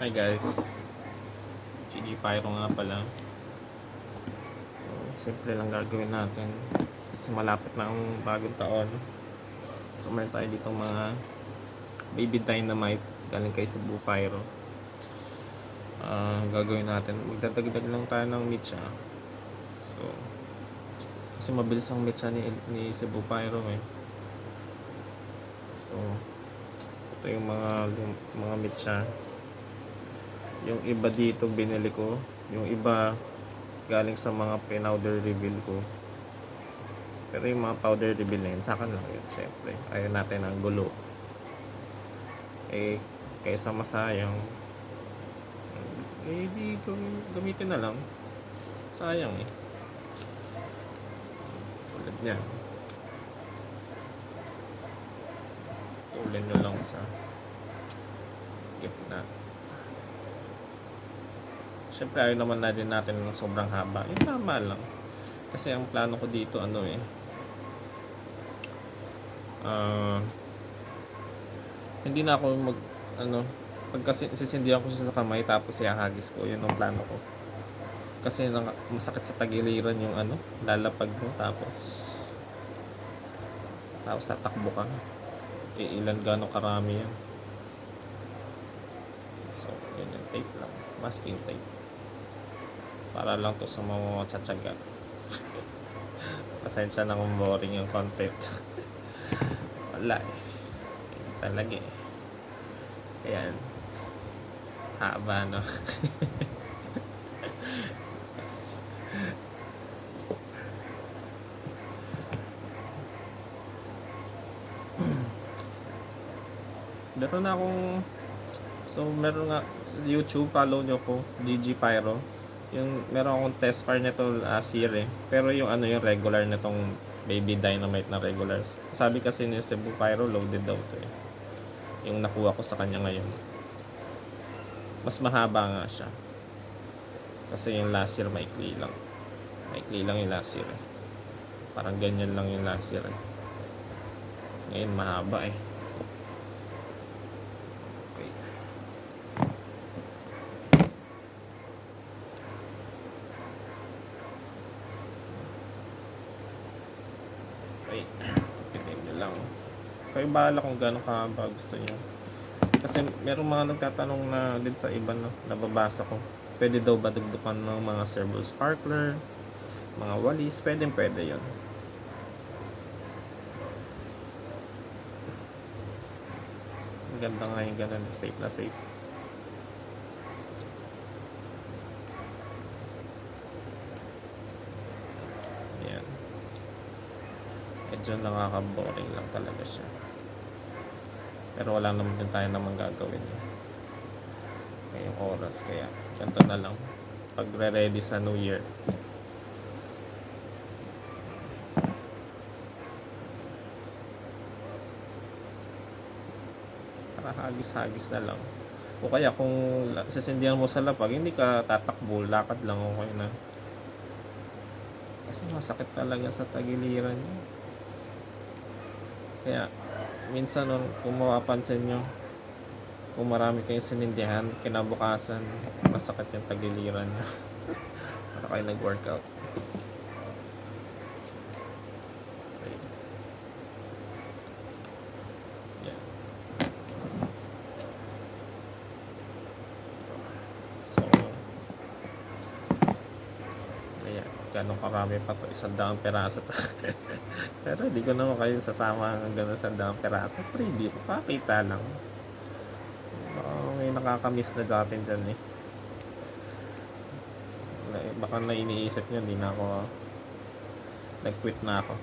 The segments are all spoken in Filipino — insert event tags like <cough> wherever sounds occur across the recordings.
Hi guys. GG Pyro nga pala. So, simple lang gagawin natin. Kasi malapit na ang bagong taon. So, meron tayo dito mga baby dynamite galing kay Cebu Pyro. Ah, gagawin natin. Magdadagdag lang tayo ng mitsa. So, kasi mabilis ang mitsa ni, ni Cebu Pyro eh. So, ito yung mga mga mitsa yung iba dito binili ko. Yung iba galing sa mga powder reveal ko. Pero yung mga powder reveal na yun sa akin lang yun syempre. Ayaw natin ang gulo. Eh kaysa masayang eh di gam- gamitin na lang. Sayang eh. Tulad niya. Tulad nyo lang sa skip na Siyempre ayaw naman na din natin ng sobrang haba. Yung tama lang. Kasi ang plano ko dito ano eh. ah hindi na ako mag ano pag kasi sisindihan ko siya sa kamay tapos ihahagis ko yun ang plano ko kasi nang, masakit sa tagiliran yung ano lalapag mo tapos tapos tatakbo ka iilan gano'ng karami yan so ganyan tape lang masking tape para lang to sa mga tsatsaga pasensya na kung boring yung content. Wala eh. Talaga eh. Ayan. Haba no? <laughs> Meron na akong so meron nga YouTube follow nyo ko GG Pyro yung meron akong test fire nito last year eh. Pero yung ano yung regular nitong baby dynamite na regular. Sabi kasi ni Cebu Pyro loaded daw to eh. Yung nakuha ko sa kanya ngayon. Mas mahaba nga siya. Kasi yung last year maikli lang. Maikli lang yung last year eh. Parang ganyan lang yung last year eh. Ngayon mahaba eh Okay. Tipitin nyo lang. Kayo bahala kung gano'ng kahaba gusto nyo. Kasi merong mga nagtatanong na din sa iba no, nababasa ko. Pwede daw ba dugdukan ng mga servo sparkler, mga walis, pwede pwede yon. Ang ganda nga yung ganun, safe na safe. Ayan. Medyo nakaka-boring lang talaga siya. Pero wala naman din tayo naman gagawin. Ngayong oras. Kaya, ganito na lang. Pag ready sa New Year. Para hagis-hagis na lang. O kaya kung sisindihan mo sa lapag, hindi ka tatakbo, lakad lang okay na. Kasi masakit talaga sa tagiliran niya. Kaya, minsan nun, kung mapapansin nyo, kung marami kayong sinindihan, kinabukasan, masakit yung tagiliran nyo. <laughs> Para kayo nag-workout. Okay. Yan. So, ganun karami pa to, isang daang peraso to. <laughs> Pero hindi ko naman kayo sasama hanggang sa daang peraso. Preview, pakita lang. Baka may nakakamiss na sa atin dyan eh. Baka na iniisip nyo, hindi na ako nag-quit na ako.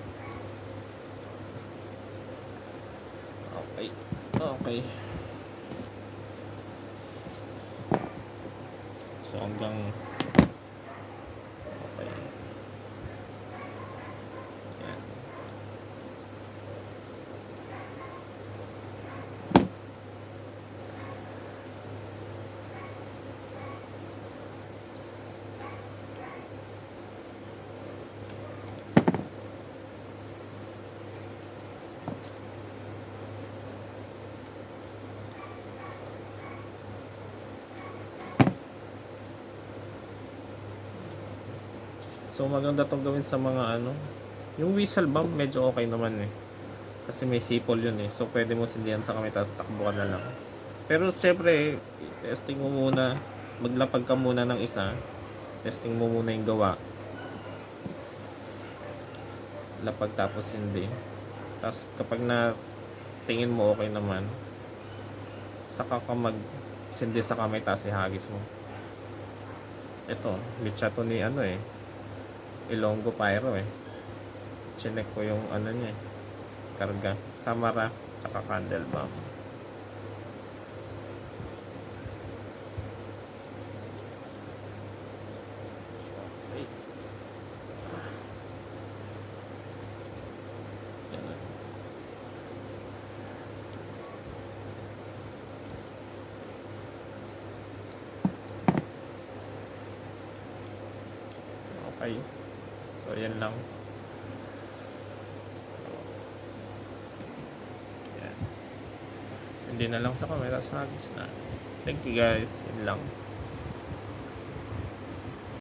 Okay. Okay. So hanggang So maganda tong gawin sa mga ano. Yung whistle bomb medyo okay naman eh. Kasi may sipol yun eh. So pwede mo sindihan sa kamay tapos takbo na lang. Pero siyempre, testing mo muna. Maglapag ka muna ng isa. Testing mo muna yung gawa. Lapag tapos hindi. Tapos kapag na tingin mo okay naman, saka ka mag sindi sa kamay tapos ihagis mo. Ito, litsa to ni ano eh. Ilonggo Pyro eh. Chinek ko yung ano niya eh. Karga. Samara. Tsaka candle bomb. Okay. Yan na. Okay. So, yan lang. Yan. So, hindi na lang sa camera sa na. Thank you guys. Yan lang.